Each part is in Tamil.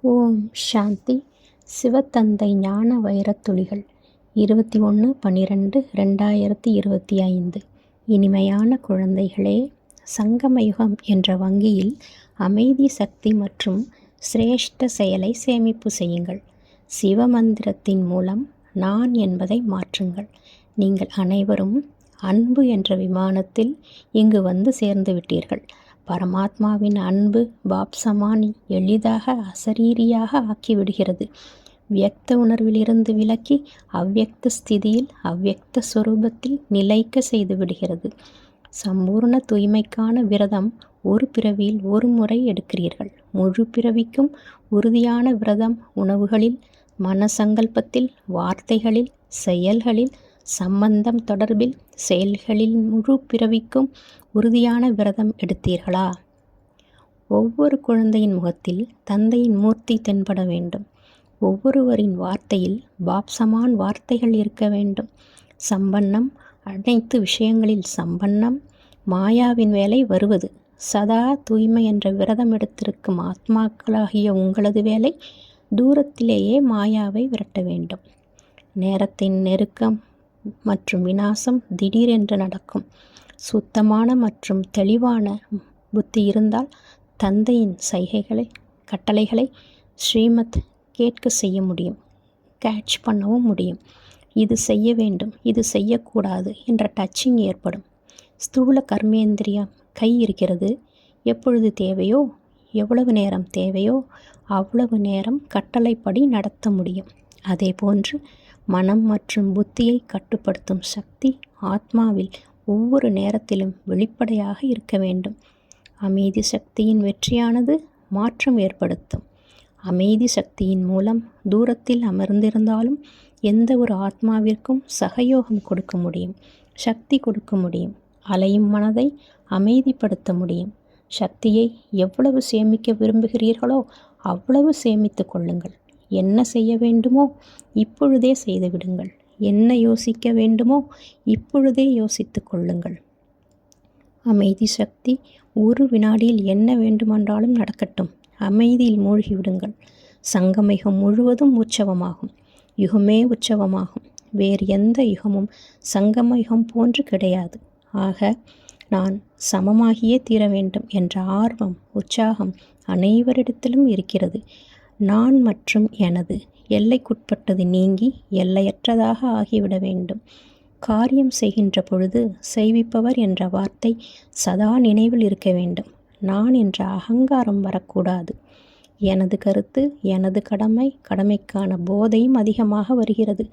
ஓம் சாந்தி. சிவத்தந்தை ஞான வைரத்துளிகள். இருபத்தி ஒன்று பன்னிரெண்டு ரெண்டாயிரத்தி இருபத்தி ஐந்து. இனிமையான குழந்தைகளே சங்கமயுகம் என்ற வங்கியில் அமைதி சக்தி மற்றும் சிரேஷ்ட செயலை சேமிப்பு செய்யுங்கள். சிவமந்திரத்தின் மூலம் நான் என்பதை மாற்றுங்கள். நீங்கள் அனைவரும் அன்பு என்ற விமானத்தில் இங்கு வந்து சேர்ந்து விட்டீர்கள். பரமாத்மாவின் அன்பு பாப்சமானி எளிதாக அசரீரியாக ஆக்கிவிடுகிறது. வியக்த உணர்விலிருந்து விலக்கி அவ்வக்த ஸ்திதியில் அவ்வக்த ஸ்வரூபத்தில் நிலைக்க செய்து விடுகிறது. சம்பூர்ண தூய்மைக்கான விரதம் ஒரு பிறவியில் ஒரு முறை எடுக்கிறீர்கள். முழு பிறவிக்கும் உறுதியான விரதம் உணவுகளில் மனசங்கல்பத்தில் வார்த்தைகளில் செயல்களில் சம்பந்தம் தொடர்பில் செயல்களில் முழு பிறவிக்கும் உறுதியான விரதம் எடுத்தீர்களா? ஒவ்வொரு குழந்தையின் முகத்தில் தந்தையின் மூர்த்தி தென்பட வேண்டும். ஒவ்வொருவரின் வார்த்தையில் பாப்சமான் வார்த்தைகள் இருக்க வேண்டும். சம்பன்னம் அனைத்து விஷயங்களில் சம்பன்னம் மாயாவின் வேலை வருவது. சதா தூய்மை என்ற விரதம் எடுத்திருக்கும் ஆத்மாக்களாகிய உங்களது வேலை தூரத்திலேயே மாயாவை விரட்ட வேண்டும். நேரத்தின் நெருக்கம் மற்றும் வினாசம் திடீரென்று நடக்கும். சுத்தமான மற்றும் தெளிவான புத்தி இருந்தால் தந்தையின் சைகைகளை கட்டளைகளை ஸ்ரீமத் கேட்க செய்ய முடியும். கேட்ச் பண்ணவும் முடியும். இது செய்ய வேண்டும் இது செய்யக்கூடாது என்ற டச்சிங் ஏற்படும். ஸ்தூல கர்மேந்திரியம் கை இருக்கிறது. எப்பொழுது தேவையோ எவ்வளவு நேரம் தேவையோ அவ்வளவு நேரம் கட்டளைப்படி நடத்த முடியும். அதே போன்று மனம் மற்றும் புத்தியை கட்டுப்படுத்தும் சக்தி ஆத்மாவில் ஒவ்வொரு நேரத்திலும் வெளிப்படையாக இருக்க வேண்டும். அமைதி சக்தியின் வெற்றியானது மாற்றம் ஏற்படுத்தும். அமைதி சக்தியின் மூலம் தூரத்தில் அமர்ந்திருந்தாலும் எந்த ஒரு ஆத்மாவிற்கும் சகயோகம் கொடுக்க முடியும் சக்தி கொடுக்க முடியும் அலையும் மனதை அமைதிப்படுத்த முடியும். சக்தியை எவ்வளவு சேமிக்க விரும்புகிறீர்களோ அவ்வளவு சேமித்து கொள்ளுங்கள். என்ன செய்ய வேண்டுமோ இப்பொழுதே செய்துவிடுங்கள் என்ன யோசிக்க வேண்டுமோ இப்பொழுதே யோசித்து கொள்ளுங்கள். அமைதி சக்தி ஒரு வினாடியில் என்ன வேண்டுமென்றாலும் நடக்கட்டும். அமைதியில் மூழ்கிவிடுங்கள். சங்கமிகம் முழுவதும் உற்சவமாகும். யுகமே உற்சவமாகும். வேறு எந்த யுகமும் சங்கம யுகம் போன்று கிடையாது. ஆக நான் சமமாகியே தீர வேண்டும் என்ற ஆர்வம் உற்சாகம் அனைவரிடத்திலும் இருக்கிறது. நான் மற்றும் எனது எல்லைக்குட்பட்டது நீங்கி எல்லையற்றதாக ஆகிவிட வேண்டும். காரியம் செய்கின்ற பொழுது செய்விப்பவர் என்ற வார்த்தை சதா நினைவில் இருக்க வேண்டும். நான் என்ற அகங்காரம் வரக்கூடாது. எனது கருத்து எனது கடமை கடமைக்கான போதையும் அதிகமாக வருகிறது.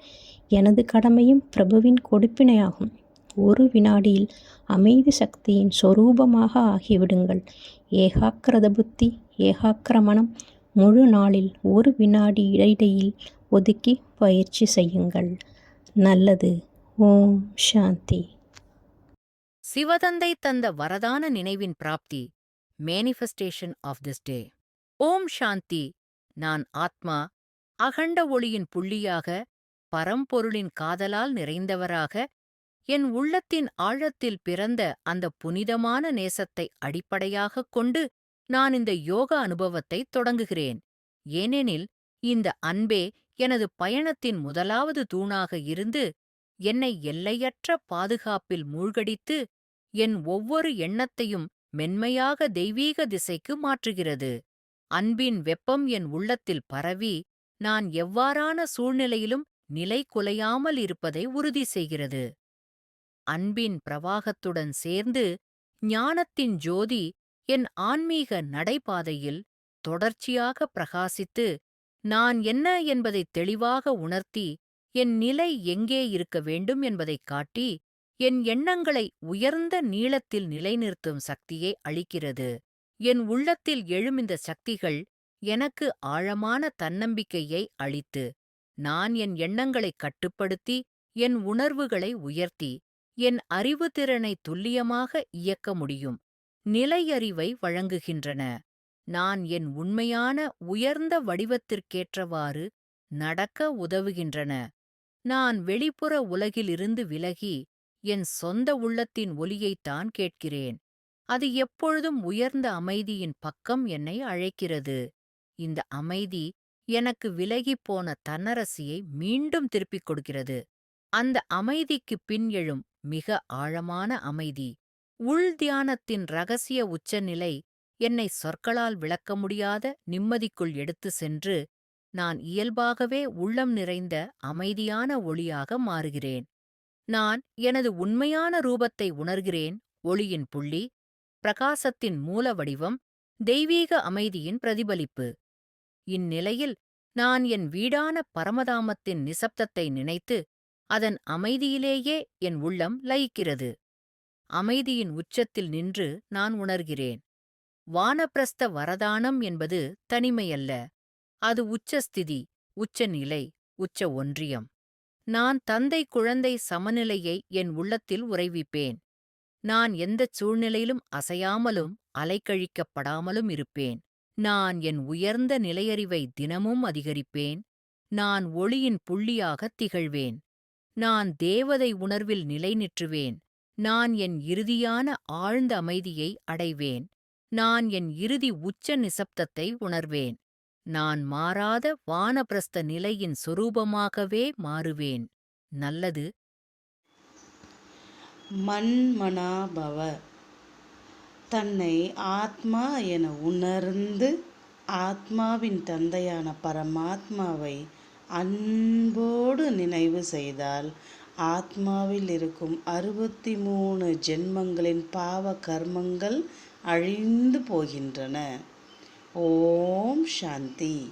எனது கடமையும் பிரபுவின் கொடுப்பினையாகும். ஒரு வினாடியில் அமைதி சக்தியின் சொரூபமாக ஆகிவிடுங்கள். ஏகாக்கிரத புத்தி ஏகாக்கிர மனம் முழு நாளில் ஒரு வினாடி இடையிடையில் ஒதுக்கி பயிற்சி செய்யுங்கள். நல்லது. ஓம் சாந்தி. சிவதந்தை தந்த வரதான நினைவின் பிராப்தி மேனிஃபெஸ்டேஷன் ஆஃப் திஸ் டே ஓம் சாந்தி. நான் ஆத்மா அகண்ட ஒளியின் புள்ளியாக பரம்பொருளின் காதலால் நிறைந்தவராக என் உள்ளத்தின் ஆழத்தில் பிறந்த அந்த புனிதமான நேசத்தை அடிப்படையாகக் கொண்டு நான் இந்த யோக அனுபவத்தை தொடங்குகிறேன். ஏனெனில் இந்த அன்பே எனது பயணத்தின் முதலாவது தூணாக இருந்து என்னை எல்லையற்ற பாதுகாப்பில் மூழ்கடித்து என் ஒவ்வொரு எண்ணத்தையும் மென்மையாக தெய்வீக திசைக்கு மாற்றுகிறது. அன்பின் வெப்பம் என் உள்ளத்தில் பரவி நான் எவ்வாறான சூழ்நிலையிலும் நிலை குலையாமல் இருப்பதை உறுதி செய்கிறது. அன்பின் பிரவாகத்துடன் சேர்ந்து ஞானத்தின் ஜோதி என் ஆன்மீக நடைபாதையில் தொடர்ச்சியாக பிரகாசித்து நான் என்ன என்பதை தெளிவாக உணர்த்தி என் நிலை எங்கே இருக்க வேண்டும் என்பதைக் காட்டி என் எண்ணங்களை உயர்ந்த நீளத்தில் நிலைநிறுத்தும் சக்தியை அளிக்கிறது. என் உள்ளத்தில் எழும் இந்த சக்திகள் எனக்கு ஆழமான தன்னம்பிக்கையை அளித்து நான் என் எண்ணங்களை கட்டுப்படுத்தி என் உணர்வுகளை உயர்த்தி என் அறிவுத்திறனை துல்லியமாக இயக்க முடியும். நிலையறிவை வழங்குகின்றன. நான் என் உண்மையான உயர்ந்த வடிவத்திற்கேற்றவாறு நடக்க உதவுகின்றன. நான் வெளிப்புற உலகிலிருந்து விலகி என் சொந்த உள்ளத்தின் ஒலியைத்தான் கேட்கிறேன். அது எப்பொழுதும் உயர்ந்த அமைதியின் பக்கம் என்னை அழைக்கிறது. இந்த அமைதி எனக்கு விலகிப் போன தன்னரசியை மீண்டும் திருப்பிக் கொடுக்கிறது. அந்த அமைதிக்குப் பின் எழும் மிக ஆழமான அமைதி. உள் தியானத்தின் ரகசிய உச்சநிலை என்னை சொற்களால் விளக்க முடியாத நிம்மதிக்குள் எடுத்து சென்று நான் இயல்பாகவே உள்ளம் நிறைந்த அமைதியான ஒளியாக மாறுகிறேன். நான் எனது உண்மையான ரூபத்தை உணர்கிறேன். ஒளியின் புள்ளி பிரகாசத்தின் மூல வடிவம் தெய்வீக அமைதியின் பிரதிபலிப்பு. இந்நிலையில் நான் என் வீடான பரமதாமத்தின் நிசப்தத்தை நினைத்து அதன் அமைதியிலேயே என் உள்ளம் லயிக்கிறது. அமைதியின் உச்சத்தில் நின்று நான் உணர்கிறேன். வானப்பிரஸ்த வரதானம் என்பது தனிமையல்ல. அது உச்சஸ்திதி உச்சநிலை உச்ச ஒன்றியம். நான் தந்தை குழந்தை சமநிலையை என் உள்ளத்தில் உறைவிப்பேன். நான் எந்தச் சூழ்நிலையிலும் அசையாமலும் அலைக்கழிக்கப்படாமலும் இருப்பேன். நான் என் உயர்ந்த நிலையறிவை தினமும் அதிகரிப்பேன். நான் ஒளியின் புள்ளியாகத் திகழ்வேன். நான் தேவதை உணர்வில் நிலைநிற்றுவேன். நான் என் இறுதியான ஆழ்ந்த அமைதியை அடைவேன். நான் என் இறுதி உச்ச நிசப்தத்தை உணர்வேன். நான் மாறாத வானப்பிரஸ்த நிலையின் சொரூபமாகவே மாறுவேன். நல்லது. மன்மனாபவ. தன்னை ஆத்மா என உணர்ந்து ஆத்மாவின் தந்தையான பரமாத்மாவை அன்போடு நினைவு செய்தால் ஆத்மாவில் இருக்கும் அறுபத்தி மூணு ஜென்மங்களின் பாவ கர்மங்கள் அழிந்து போகின்றன. ஓம் சாந்தி.